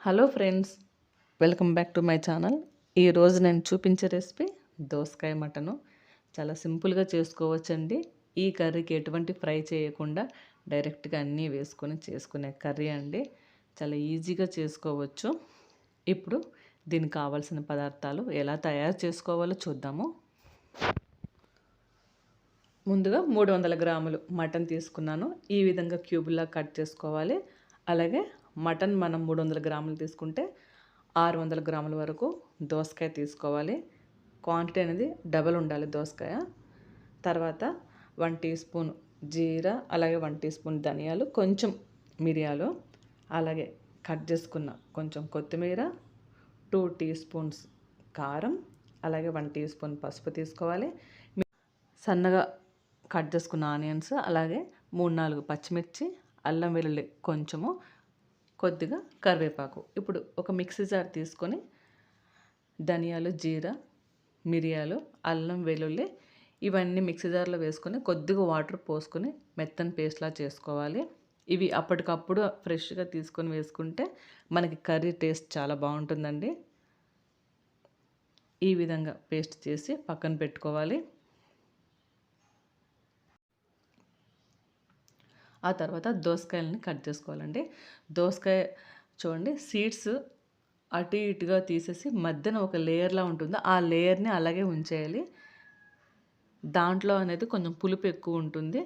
Hello friends welcome back to my channel. ఈరోజు నేను చూపించే రెసిపీ దోసకాయ మటను. చాలా సింపుల్గా చేసుకోవచ్చండి. ఈ కర్రీకి ఎటువంటి ఫ్రై చేయకుండా డైరెక్ట్గా అన్నీ వేసుకొని చేసుకునే కర్రీ అండి. చాలా ఈజీగా చేసుకోవచ్చు. ఇప్పుడు దీనికి కావాల్సిన పదార్థాలు ఎలా తయారు చేసుకోవాలో చూద్దాము. ముందుగా మూడు వందల గ్రాములు మటన్ తీసుకున్నాను. ఈ విధంగా క్యూబ్లా కట్ చేసుకోవాలి. అలాగే మటన్ మనం మూడు వందల గ్రాములు తీసుకుంటే ఆరు వందల గ్రాముల వరకు దోసకాయ తీసుకోవాలి. క్వాంటిటీ అనేది డబల్ ఉండాలి దోసకాయ. తర్వాత వన్ టీ స్పూన్ జీరా అలాగే వన్ టీ స్పూన్ ధనియాలు కొంచెం మిరియాలు అలాగే కట్ చేసుకున్న కొంచెం కొత్తిమీర టూ టీ స్పూన్స్ కారం అలాగే వన్ టీ స్పూన్ పసుపు తీసుకోవాలి. సన్నగా కట్ చేసుకున్న ఆనియన్స్ అలాగే మూడు నాలుగు పచ్చిమిర్చి అల్లం వెల్లుల్లి కొంచెము కొద్దిగా కరివేపాకు. ఇప్పుడు ఒక మిక్సీ జార్ తీసుకొని ధనియాలు జీరా మిరియాలు అల్లం వెల్లుల్లి ఇవన్నీ మిక్సీ జార్లో వేసుకొని కొద్దిగా వాటర్ పోసుకొని మెత్తని పేస్ట్లా చేసుకోవాలి. ఇవి అప్పటికప్పుడు ఫ్రెష్గా తీసుకొని వేసుకుంటే మనకి కర్రీ టేస్ట్ చాలా బాగుంటుందండి. ఈ విధంగా పేస్ట్ చేసి పక్కన పెట్టుకోవాలి. ఆ తర్వాత దోసకాయలని కట్ చేసుకోవాలండి. దోసకాయ చూడండి సీడ్స్ అటు ఇటుగా తీసేసి మధ్యన ఒక లేయర్లా ఉంటుంది. ఆ లేయర్ని అలాగే ఉంచేయాలి. దాంట్లో అనేది కొంచెం పులుపు ఎక్కువ ఉంటుంది.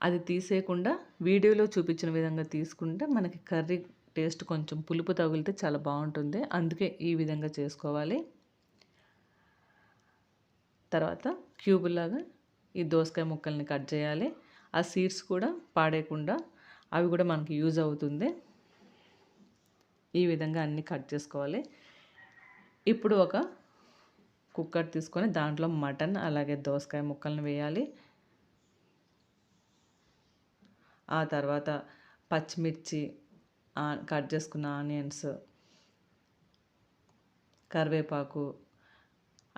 అది తీసేయకుండా వీడియోలో చూపించిన విధంగా తీసుకుంటే మనకి కర్రీ టేస్ట్ కొంచెం పులుపు తగిలితే చాలా బాగుంటుంది. అందుకే ఈ విధంగా చేసుకోవాలి. తర్వాత క్యూబులాగా ఈ దోసకాయ ముక్కల్ని కట్ చేయాలి. ఆ సీడ్స్ కూడా పాడేయకుండా అవి కూడా మనకి యూజ్ అవుతుంది. ఈ విధంగా అన్నీ కట్ చేసుకోవాలి. ఇప్పుడు ఒక కుక్కర్ తీసుకొని దాంట్లో మటన్ అలాగే దోసకాయ ముక్కలను వేయాలి. ఆ తర్వాత పచ్చిమిర్చి కట్ చేసుకున్న ఆనియన్స్ కరివేపాకు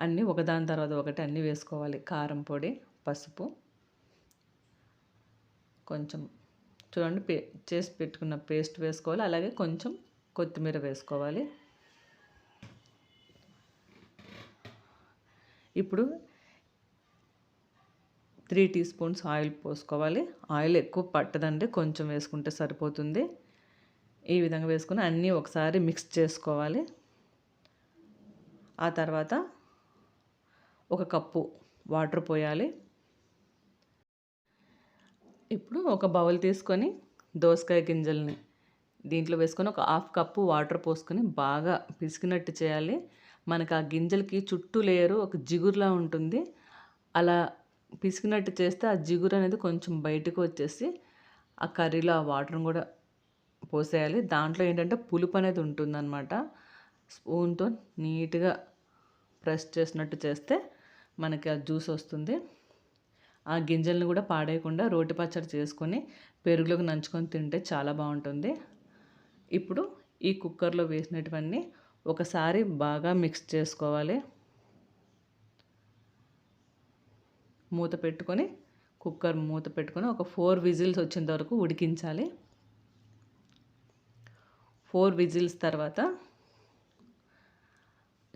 అన్నీ ఒకదాని తర్వాత ఒకటి అన్నీ వేసుకోవాలి. కారం పొడి పసుపు. కొంచెం చూడండి పే చేసి పెట్టుకున్న పేస్ట్ వేసుకోవాలి. అలాగే కొంచెం కొత్తిమీర వేసుకోవాలి. ఇప్పుడు త్రీ టీ స్పూన్స్ ఆయిల్ పోసుకోవాలి. ఆయిల్ ఎక్కువ పట్టదండి. కొంచెం వేసుకుంటే సరిపోతుంది. ఈ విధంగా వేసుకుని అన్నీ ఒకసారి మిక్స్ చేసుకోవాలి. ఆ తర్వాత ఒక కప్పు వాటర్ పోయాలి. ఇప్పుడు ఒక బౌల్ తీసుకొని దోసకాయ గింజల్ని దీంట్లో వేసుకొని ఒక హాఫ్ కప్పు వాటర్ పోసుకొని బాగా పిసికినట్టు చేయాలి. మనకు ఆ గింజలకి చుట్టూ లేయరు ఒక జిగురులా ఉంటుంది. అలా పిసికినట్టు చేస్తే ఆ జిగురు అనేది కొంచెం బయటకు వచ్చేసి ఆ కర్రీలో ఆ వాటర్ని కూడా పోసేయాలి. దాంట్లో ఏంటంటే పులుపు అనేది ఉంటుందన్నమాట. స్పూన్తో నీట్గా ప్రెస్ చేసినట్టు చేస్తే మనకి ఆ జ్యూస్ వస్తుంది. ఆ గింజలను కూడా పాడేయకుండా రోటి పచ్చడి చేసుకొని పెరుగులోకి నంచుకొని తింటే చాలా బాగుంటుంది. ఇప్పుడు ఈ కుక్కర్లో వేసినటువన్నీ ఒకసారి బాగా మిక్స్ చేసుకోవాలి. మూత పెట్టుకొని కుక్కర్ మూత పెట్టుకొని ఒక ఫోర్ విజిల్స్ వచ్చేంత వరకు ఉడికించాలి. ఫోర్ విజిల్స్ తర్వాత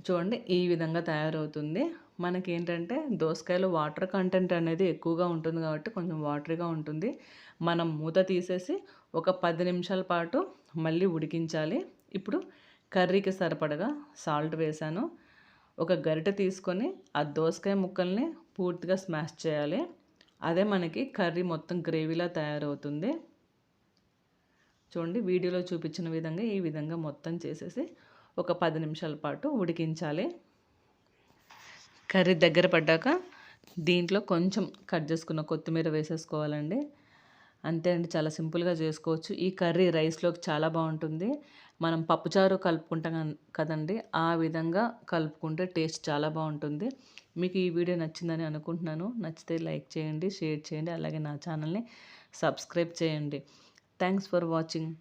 చూడండి ఈ విధంగా తయారవుతుంది. మనకి ఏంటంటే దోసకాయలో వాటర్ కంటెంట్ అనేది ఎక్కువగా ఉంటుంది కాబట్టి కొంచెం వాటరీగా ఉంటుంది. మనం మూత తీసేసి ఒక పది నిమిషాల పాటు మళ్ళీ ఉడికించాలి. ఇప్పుడు కర్రీకి సరిపడగా సాల్ట్ వేసాను. ఒక గరిటె తీసుకొని ఆ దోసకాయ ముక్కల్ని పూర్తిగా స్మాష్ చేయాలి. అదే మనకి కర్రీ మొత్తం గ్రేవీలా తయారవుతుంది. చూడండి వీడియోలో చూపించిన విధంగా ఈ విధంగా మొత్తం చేసేసి ఒక పది నిమిషాల పాటు ఉడికించాలి. కర్రీ దగ్గర పడ్డాక దీంట్లో కొంచెం కట్ చేసుకున్న కొత్తిమీర వేసేసుకోవాలండి. అంతే అండి చాలా సింపుల్గా చేసుకోవచ్చు. ఈ కర్రీ రైస్లోకి చాలా బాగుంటుంది. మనం పప్పుచారు కలుపుకుంటాం కదండి ఆ విధంగా కలుపుకుంటే టేస్ట్ చాలా బాగుంటుంది. మీకు ఈ వీడియో నచ్చిందని అనుకుంటున్నాను. నచ్చితే లైక్ చేయండి షేర్ చేయండి అలాగే నా ఛానల్ని సబ్స్క్రైబ్ చేయండి. Thanks for watching.